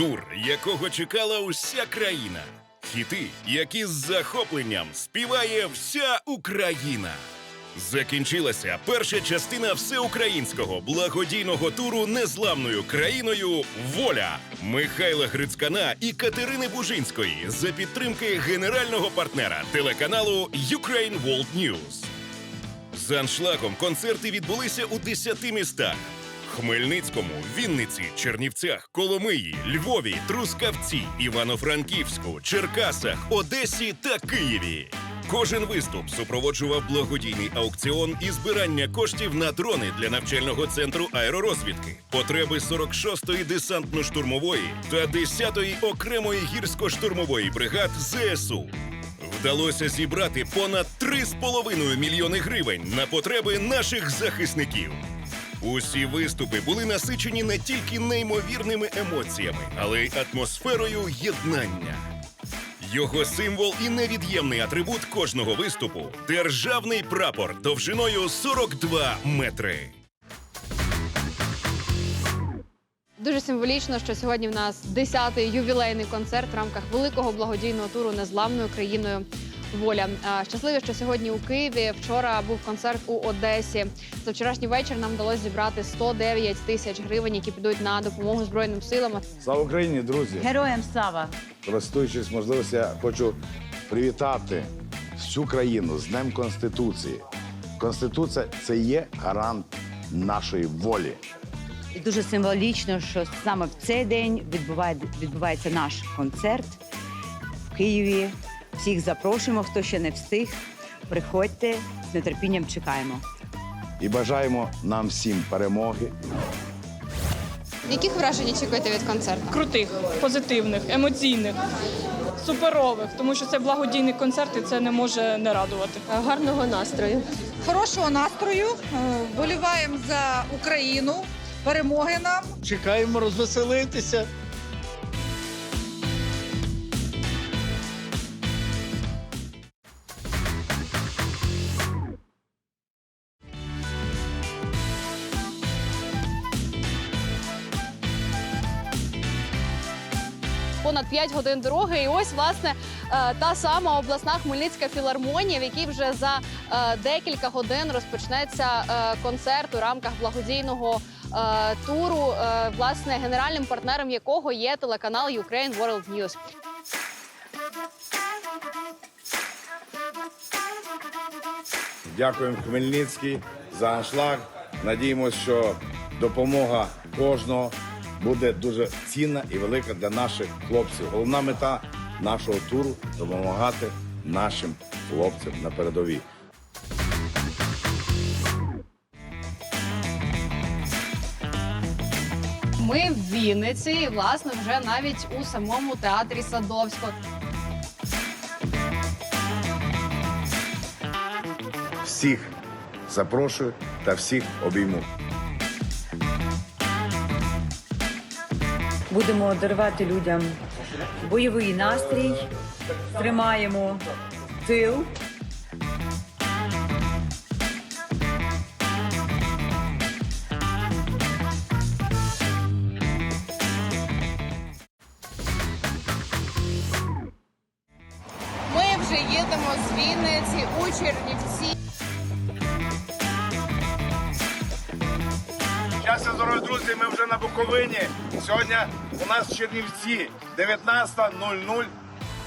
Тур, якого чекала уся країна. Хіти, які з захопленням співає вся Україна. Закінчилася перша частина всеукраїнського благодійного туру незламною країною Воля Михайла Грицькана і Катерини Бужинської за підтримки генерального партнера телеканалу Ukraine World News. За аншлагом концерти відбулися у 10 містах: Хмельницькому, Вінниці, Чернівцях, Коломиї, Львові, Трускавці, Івано-Франківську, Черкасах, Одесі та Києві. Кожен виступ супроводжував благодійний аукціон і збирання коштів на дрони для навчального центру аеророзвідки, потреби 46-ї десантно-штурмової та 10-ї окремої гірсько-штурмової бригад ЗСУ. Вдалося зібрати понад 3,5 мільйони гривень на потреби наших захисників. Усі виступи були насичені не тільки неймовірними емоціями, але й атмосферою єднання. Його символ і невід'ємний атрибут кожного виступу державний прапор довжиною 42 метри. Дуже символічно, що сьогодні в нас 10-й ювілейний концерт в рамках великого благодійного туру незламною країною. Воля А, щасливі, що сьогодні у Києві. Вчора був концерт у Одесі. За вчорашній вечір нам вдалося зібрати 109 тисяч гривень, які підуть на допомогу збройним силам. Слава Україні, друзі! Героям слава! Користуючись можливістю, я хочу привітати всю країну з Днем Конституції. Конституція це є гарант нашої волі. І дуже символічно, що саме в цей день відбуває, відбувається наш концерт в Києві. Всіх запрошуємо, хто ще не встиг. Приходьте з нетерпінням чекаємо. І бажаємо нам всім перемоги. Яких вражень очікуєте від концерту? крутих, позитивних, емоційних, суперових, тому що це благодійний концерт і це не може не радувати. гарного настрою. хорошого настрою. е, Вболіваємо за Україну. Перемоги нам. чекаємо розвеселитися. Понад 5 годин дороги. І ось власне е, та сама обласна Хмельницька філармонія, в якій вже за е, декілька годин розпочнеться е, концерт у рамках благодійного туру, власне, генеральним партнером якого є телеканал Ukraine World News. Дякуємо Хмельницький за аншлаг. Надіємося, що допомога кожного буде дуже цінна і велика для наших хлопців. Головна мета нашого туру допомагати нашим хлопцям на передовій. Ми в Вінниці, і, власне, вже навіть у самому театрі Садовського. Всіх запрошую та всіх обійму. Будемо дарувати людям бойовий настрій, тримаємо тил. Ми вже їдемо з Вінниці у Чернівці. Щастя, здоров'я, друзі, ми вже на Буковині. Сьогодні у нас Чернівці 19.00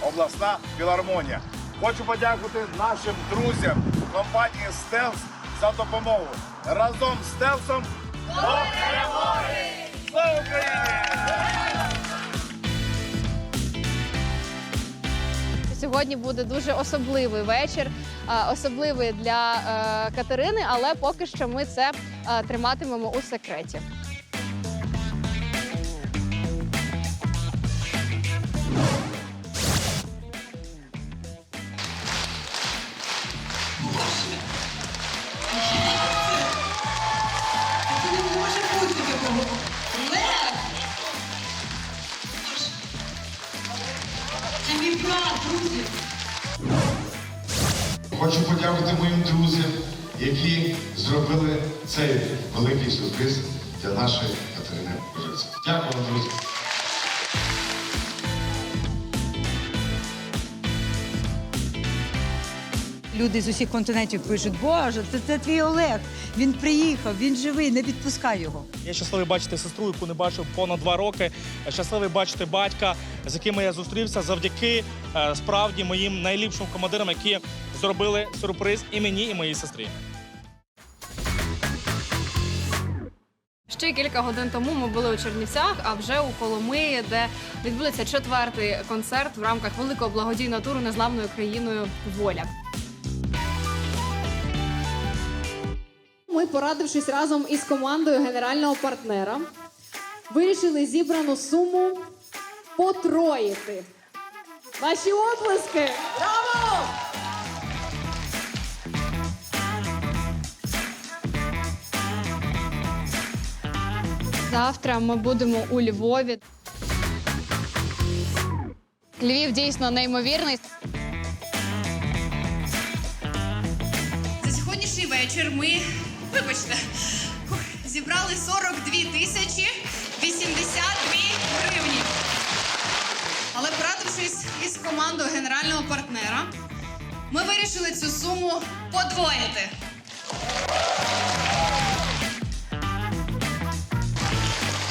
обласна філармонія. Хочу подякувати нашим друзям компанії Стелс за допомогу. Разом з Стелсом до перемоги! Слава Україні! Сьогодні буде дуже особливий вечір, особливий для е, Катерини, але поки що ми це триматимемо у секреті. Хочу подякувати моїм друзям, які зробили цей великий сюрприз для нашої Катерини Кожиці. Дякую вам, друзі. Люди з усіх континентів пишуть, Боже, це, це твій Олег. Він приїхав, він живий, не відпускай його. Я щасливий бачити сестру, яку не бачив понад два роки. Щасливий бачити батька, з якими я зустрівся завдяки е, справді моїм найліпшим командирам, які зробили сюрприз і мені, і моїй сестрі. Ще кілька годин тому ми були у Чернівцях, а вже у Коломиї, де відбудеться четвертий концерт в рамках великого благодійного туру незламною країною Воля. Ми, порадившись разом із командою генерального партнера, вирішили зібрану суму потроїти. Ваші оплески! Браво! Завтра ми будемо у Львові. Львів дійсно неймовірний. За сьогоднішній вечір ми, вибачте, зібрали 42 тисячі 82 гривні. Але порадившись із командою генерального партнера, ми вирішили цю суму подвоїти.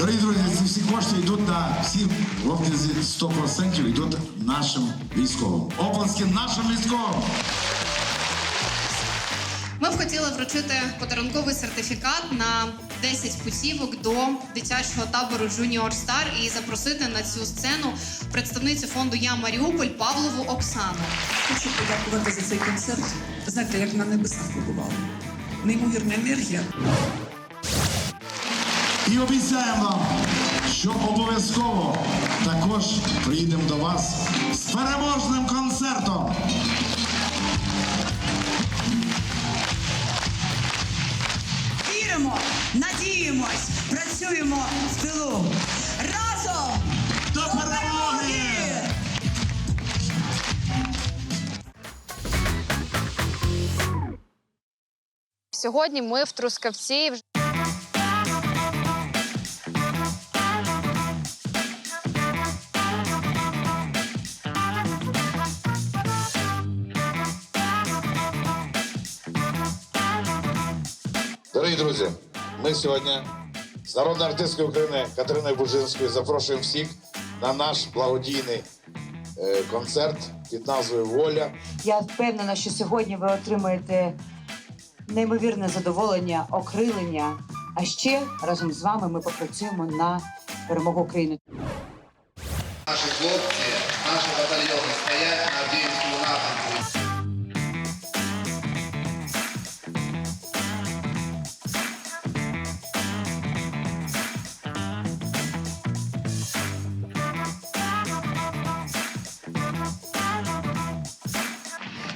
Дорогі друзі, ці всі кошти йдуть на всі в обсязі 100% йдуть нашим військовим. Оплески нашим військовим! Ми б хотіли вручити подарунковий сертифікат на 10 путівок до дитячого табору Junior Star і запросити на цю сцену представницю фонду Я Маріуполь Павлову Оксану. Хочу подякувати за цей концерт. Знаєте, як на небесах побували. Неймовірна енергія. І обіцяємо вам, що обов'язково також приїдемо до вас з переможним концертом. Віримо, надіємось, працюємо в тилу. Разом До перемоги! Сьогодні ми в Трускавці. Дорогі друзі, ми сьогодні з народної артистки України Катериною Бужинською запрошуємо всіх на наш благодійний е, концерт під назвою Воля. Я впевнена, що сьогодні ви отримаєте неймовірне задоволення, окрилення. А ще разом з вами ми попрацюємо на перемогу України. Наші хлопці, наші батальйони стоять на Авдіївському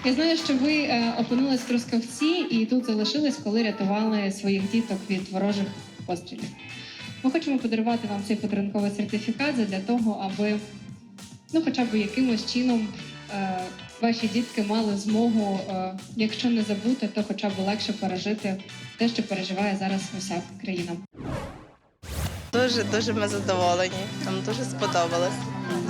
Я знаю, що ви е, опинились в Трускавці і тут залишились, коли рятували своїх діток від ворожих пострілів. Ми хочемо подарувати вам цей подарунковий сертифікат для того, аби ну, хоча б якимось чином е, ваші дітки мали змогу, е, якщо не забути, то хоча б легше пережити те, що переживає зараз уся країна. Дуже дуже ми задоволені. Нам дуже сподобалось.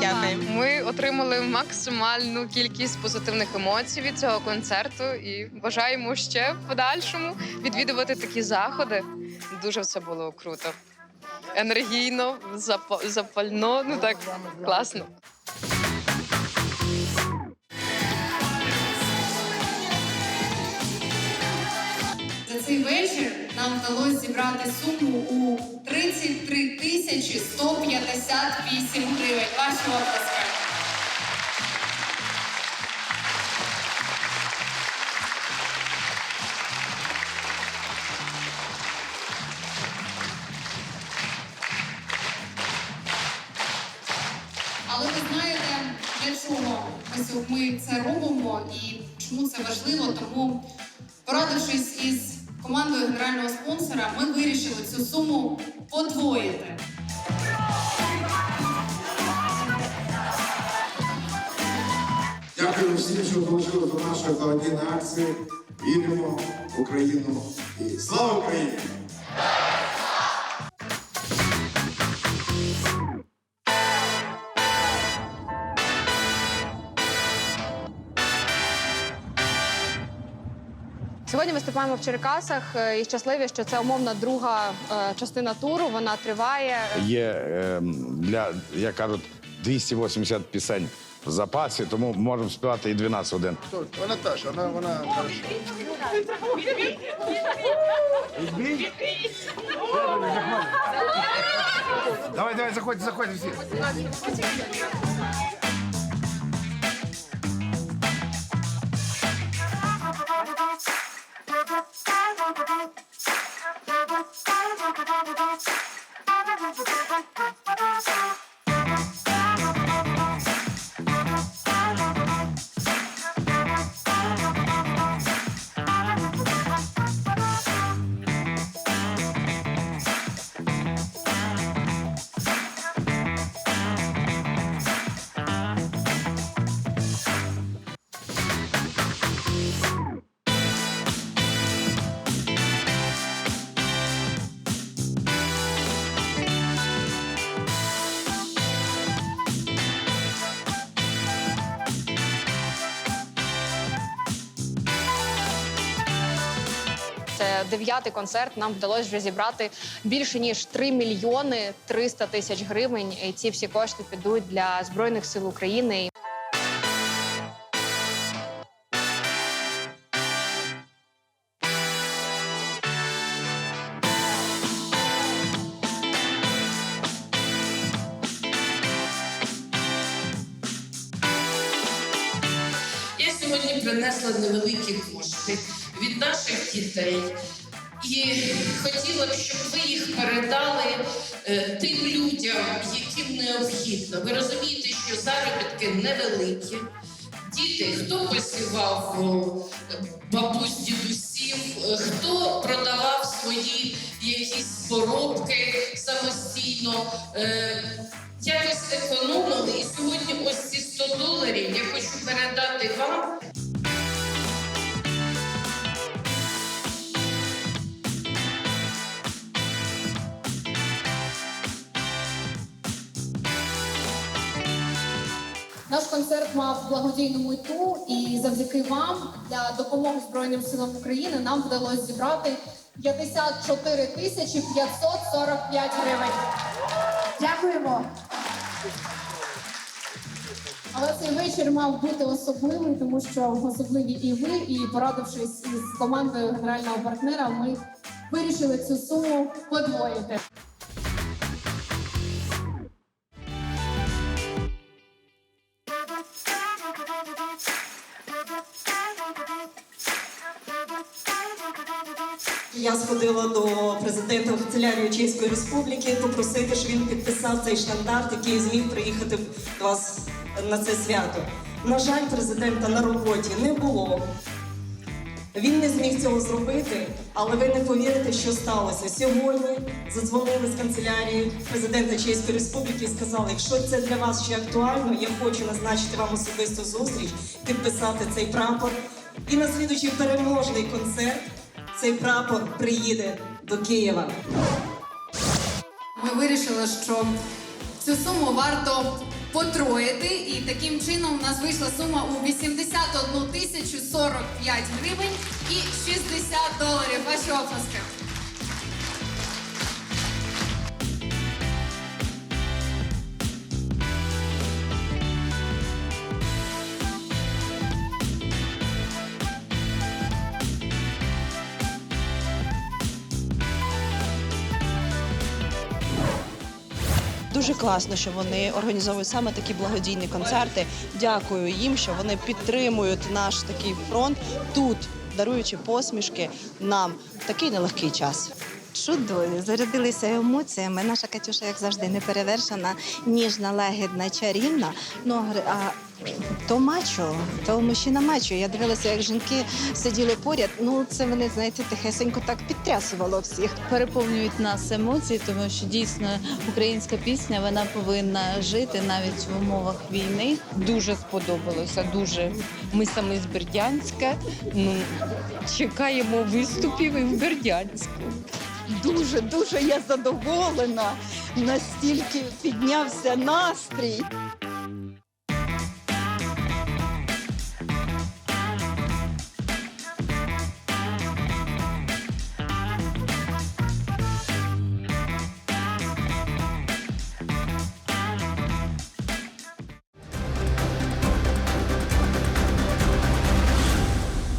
Дякую. Ми отримали максимальну кількість позитивних емоцій від цього концерту і бажаємо ще в подальшому відвідувати такі заходи. Дуже все було круто. Енергійно, запа- запально, ну так класно. Цей вечір нам вдалося зібрати суму у 33 тисячі 158 гривень. Ваші оплески. Але ви знаєте, для чого ми це робимо і чому це важливо? Тому, порадившись із командою генерального спонсора, ми вирішили цю суму подвоїти. Дякую всім, що долучили до нашої благодійної акції. Віримо в Україну і слава Україні! Виступаємо в Черкасах е, і щасливі, що це умовна друга е, частина туру. Вона триває. Є ем, для, як кажуть, 280 пісень в запасі, тому можемо співати і 12 годин. Вона теж, вона, вона. Давай, давай, заходь, заходь всі. Дев'ятий концерт. Нам вдалося вже зібрати більше ніж 3 мільйони 300 тисяч гривень. І ці всі кошти підуть для збройних сил України. Принесла невеликі кошти від наших дітей. Хотіла б, щоб ви їх передали е, тим людям, яким необхідно. Ви розумієте, що заробітки невеликі. Діти, хто посівав бабусь дідусів, е, хто продавав свої якісь поробки самостійно, е, якось економили. І сьогодні ось ці 100 доларів я хочу передати вам. Наш концерт мав благодійну мету, і завдяки вам для допомоги Збройним силам України нам вдалося зібрати 54 тисячі 545 гривень. Дякуємо. Але цей вечір мав бути особливий, тому що особливі і ви, і порадившись із командою генерального партнера, ми вирішили цю суму подвоїти. Я сходила до президента канцелярії Чеської Республіки попросити, щоб він підписав цей штандарт, який зміг приїхати до вас на це свято. На жаль, президента на роботі не було. Він не зміг цього зробити, але ви не повірите, що сталося. Сьогодні задзвонили з канцелярії президента Чеської Республіки і сказали, якщо це для вас ще актуально, я хочу назначити вам особисту зустріч, підписати цей прапор. І на слідуючий переможний концерт цей прапор приїде до Києва. Ми вирішили, що цю суму варто потроїти, і таким чином у нас вийшла сума у 81 тисячу 45 гривень і 60 доларів. Ваші оплески. Дуже класно, що вони організовують саме такі благодійні концерти. Дякую їм, що вони підтримують наш такий фронт тут, даруючи посмішки нам в такий нелегкий час. Чудові, зарядилися емоціями. Наша Катюша, як завжди, не перевершена, ніжна, легідна, чарівна. Ну а то мачо, то мужчина мачо. Я дивилася, як жінки сиділи поряд. Ну це вони, знаєте, тихесенько так підтрясувало всіх. переповнюють нас емоції, тому що дійсно українська пісня вона повинна жити навіть в умовах війни. Дуже сподобалося. Дуже ми саме з Бердянська. Ну чекаємо виступів і в Бердянську. Дуже дуже я задоволена. Настільки піднявся настрій.